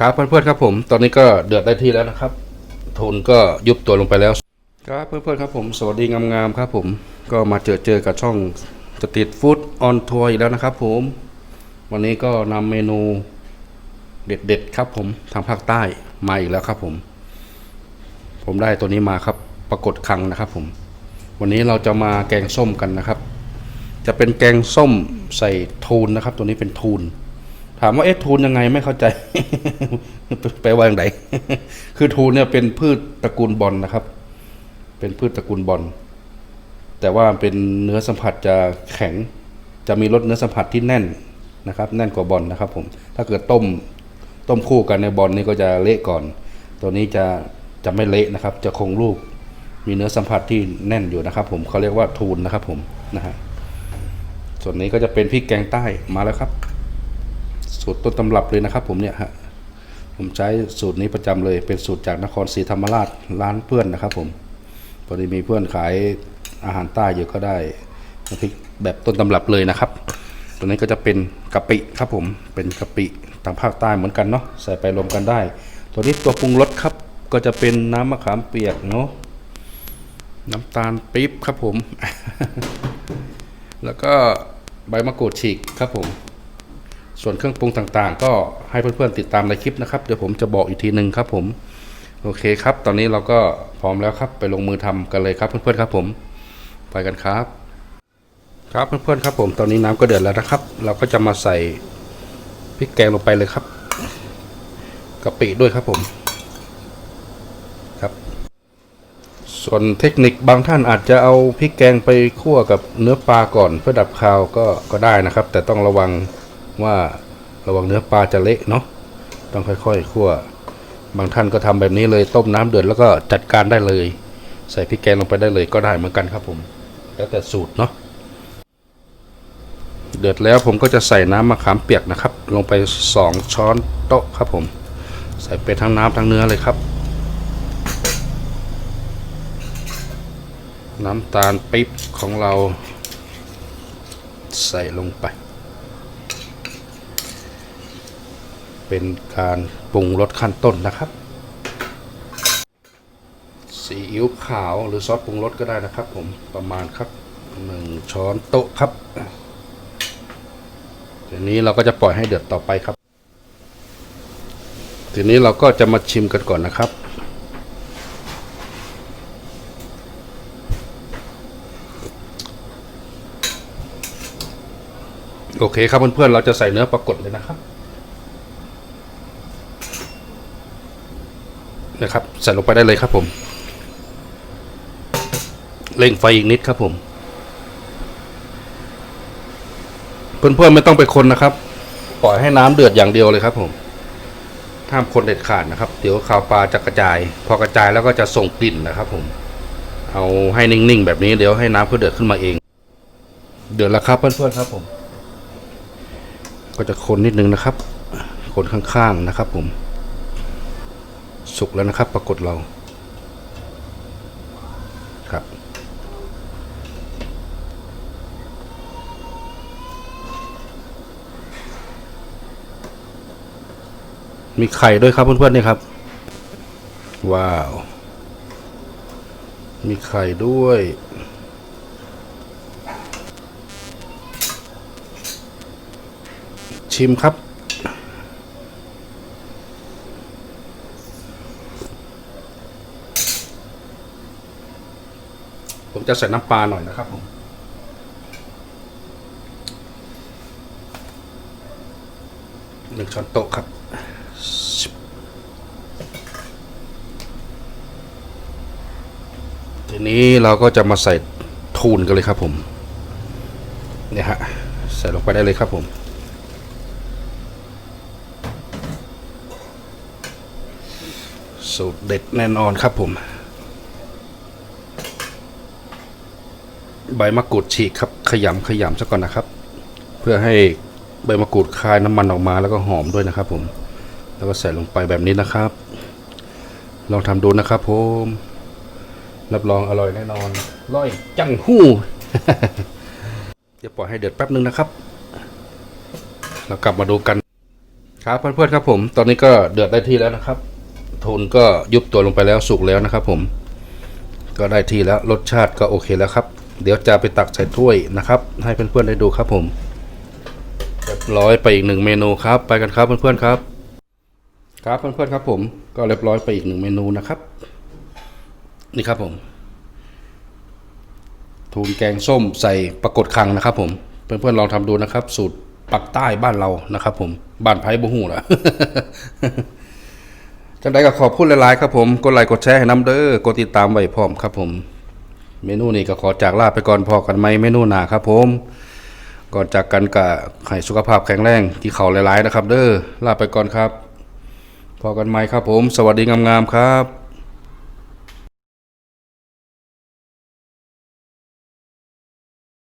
ครับเพื่อนๆครับผม ตอนนี้ก็เดือดได้ที่แล้วนะครับทุนก็ยุบตัวลงไปแล้ว ครับเพื่อนๆครับผม สวัสดีงามๆครับผม ก็มาเจอเจอกับช่องสตรีทฟู้ดออนทัวร์อีกแล้วนะครับผม วันนี้ก็นำเมนูเด็ดๆครับผมทางภาคใต้มาอีกแล้วครับผม ผมได้ตัวนี้มาครับปรากฏคังนะครับผม วันนี้เราจะมาแกงส้มกันนะครับ จะเป็นแกงส้มใส่ทูนนะครับ ตัวนี้เป็นทูน ถามว่าเอ๊ะทูนยังไงไม่เข้าใจแปลว่าอย่างไรคือทูนเนี่ยเป็นพืชตระกูลบอลนะครับ เป็นพืชตระกูลบอลแต่ว่าเป็นเนื้อสัมผัสจะแข็ง จะมีรสเนื้อสัมผัสที่แน่นนะครับ แน่นกว่าบอลนะครับ ผม ถ้าเกิดต้มต้มคู่กันในบอลนี่ก็จะเละก่อน ตัวนี้จะจะไม่เละนะครับ จะคงรูป มีเนื้อสัมผัสที่แน่นอยู่นะครับ ผมเขาเรียกว่าทูนนะครับ ผมนะฮะส่วนนี้ก็จะเป็นพริกแกงใต้มาแล้วครับ สูตรต้นตำรับเลยนะครับ ผมเนี่ยฮะผมใช้สูตรนี้ประจำเลยเป็นสูตรจากนครศรีธรรมราชร้านเพื่อนนะครับ ผมพอดีมีเพื่อนขายอาหารใต้อยู่ก็ได้พริกแบบต้นตำรับเลยนะครับ ตัวนี้ก็จะเป็นกะปิครับผมเป็นกะปิทางภาคใต้เหมือนกันเนาะใส่ไปรวมกันได้ ตัวนี้ตัวปรุงรสครับ ก็จะเป็นน้ำมะขามเปียกเนาะน้ำตาลปี๊บครับผม แล้วก็ใบมะกรูดฉีกครับผม ส่วนเครื่องปรุงต่างๆ ก็ให้เพื่อนๆติดตามในคลิปนะครับ เดี๋ยวผมจะบอกอีกทีหนึ่งครับผม โอเคครับ ตอนนี้เราก็พร้อมแล้วครับ ไปลงมือทำกันเลยครับเพื่อนๆครับผม ไปกันครับ ครับเพื่อนๆครับผม ตอนนี้น้ำก็เดือดแล้วนะครับ เราก็จะมาใส่พริกแกงลงไปเลยครับกะปิด้วยครับผมครับ ส่วนเทคนิคบางท่านอาจจะเอาพริกแกงไปคั่วกับเนื้อปลาก่อนเพื่อดับคาวก็ก็ได้นะครับ แต่ต้องระวัง ว่าระวังเนื้อปลาจะเละเนาะต้องค่อยๆคั่วบางท่านก็ทำแบบนี้เลยต้มน้ำเดือดแล้วก็จัดการได้เลย ใส่พริกแกงลงไปได้เลยก็ได้เหมือนกันครับผม แล้วแต่สูตรเนาะเดือดแล้วผมก็จะใส่น้ำมะขามเปียกนะครับ ลงไปสองช้อนโต๊ะครับผม ใส่ไปทั้งน้ำทั้งเนื้อเลยครับ น้ำตาลปี๊บของเรา ใส่ลงไป เป็นการปรุงรสขั้นต้นนะครับซีอิ๊วขาวหรือซอสปรุงรสก็ได้นะครับ ผมประมาณครับหนึ่งช้อนโต๊ะครับทีนี้เราก็จะปล่อยให้เดือดต่อไปครับ ทีนี้เราก็จะมาชิมกันก่อนนะครับโอเคครับเพื่อนๆเราจะใส่เนื้อปรากฏเลยนะครับ นะครับใส่ลงไปได้เลยครับผมเร่งไฟอีกนิดครับผม เพื่อนๆไม่ต้องไปคนนะครับ ปล่อยให้น้ำเดือดอย่างเดียวเลยครับผมห้ามคนเด็ดขาดนะครับ เดี๋ยวข่าวปลาจะกระจาย พอกระจายแล้วก็จะส่งกลิ่นนะครับ ผม เอาให้นิ่งๆแบบนี้เดี๋ยวให้น้ำเขาเดือดขึ้นมาเอง เดือดแล้วครับเพื่อนๆครับผม ก็จะคนนิดนึงนะครับ คนข้างๆนะครับ ผม สุกแล้วนะครับ ปรากฏเราครับ มีไข่ด้วยครับเพื่อนๆนี่ครับ ว้าว มีไข่ด้วยชิมครับ ผมจะใส่น้ำปลาหน่อยนะครับผมหนึ่งช้อนโต๊ะครับทีนี้เราก็จะมาใส่ทูนกันเลยครับผมเนี่ยฮะใส่ลงไปได้เลยครับผมสูตรเด็ดแน่นอนครับผม ใบมะกรูดฉีกครับ ขยำขยำซะก่อนนะครับ เพื่อให้ใบมะกรูดคายน้ำมันออกมาแล้วก็หอมด้วยนะครับ ผม แล้วก็ใส่ลงไปแบบนี้นะครับ ลองทำดูนะครับผมรับรองอร่อยแน่นอนร่อยจังหู้จะปล่อยให้เดือดแป๊บนึงนะครับ เรากลับมาดูกัน ครับเพื่อนๆครับผม ตอนนี้ก็เดือดได้ที่แล้วนะครับทุนก็ยุบตัวลงไปแล้วสุกแล้วนะครับ ผม ก็ได้ที่แล้วรสชาติก็โอเคแล้วครับ เดี๋ยวจะไปตักใส่ถ้วยนะครับ ให้เพื่อนๆได้ดูครับผมเรียบร้อยไปอีกหนึ่งเมนูครับ ไปกันครับเพื่อนๆครับ ครับเพื่อนๆครับ ผมก็เรียบร้อยไปอีกหนึ่งเมนูนะครับ นี่ครับผม ทูนแกงส้มใส่ปรากฏคังนะครับ ผมเพื่อนๆลองทำดูนะครับ สูตรปักใต้บ้านเรานะครับ ผมบ้านไผ่บุหูนะจังใดก็ขอบคุณหลายๆครับผมกดไลค์กดแชร์ให้น้ำเด้อกดติดตามไว้พร้อมครับผม เมนูนี้ก็ขอจากลาไปก่อนพอกันไหมเมนูหนาครับผมก่อนจากกันกะให้สุขภาพแข็งแรงที่เขาหลายๆนะครับ เด้อลาไปก่อนครับ พอกันไหมครับผม สวัสดีงามๆครับ